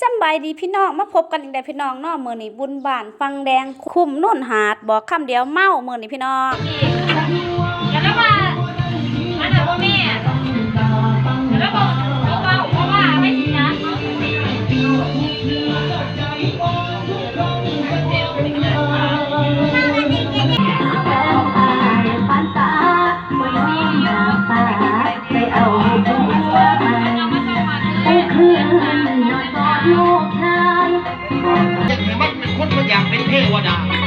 สบายดีพี่น้องมาพบกันอีกแล้วพี่น้องเนาะมื้อนี้บุญบ้านฟังแดงคุ้มนุ่นหาดบอกคำเดียวเมามื้อนี้พี่น้องแล้วก็มาอันนั้นพ่อแม่แล้วก็บอกว่าเพราะว่าไม่ชินนะาก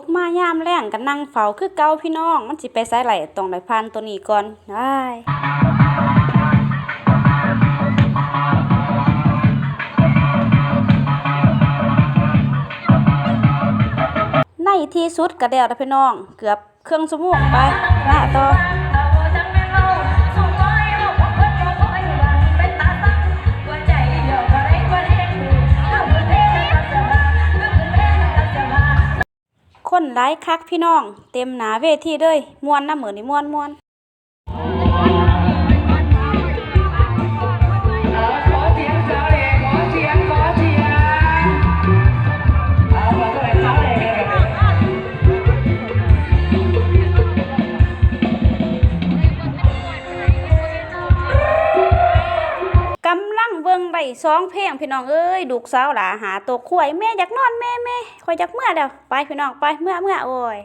กมายามแล้งก็นั่งเฝ้าคือเก่าพี่น้อง มันสิไปไสไหลต้องได้ผ่านตัวนี้ก่อนได้ ที่สุดกระเดวนะพี่น้อง เกือบเครื่องชั่วโมงไปมาต่อคนไลายคักพี่น้อง เต็มหนาเวทีเลยมวนน้ำเหมือนนี่มวนมวน สองเพลงพี่น้องเอ้ยดูกสาวหลาหาตัวขวยแม่อยากนอนแม่แม่คอยอยากเมื่อเดี๋ยวไปพี่น้องไปเมื่อเมื่อโอ้ย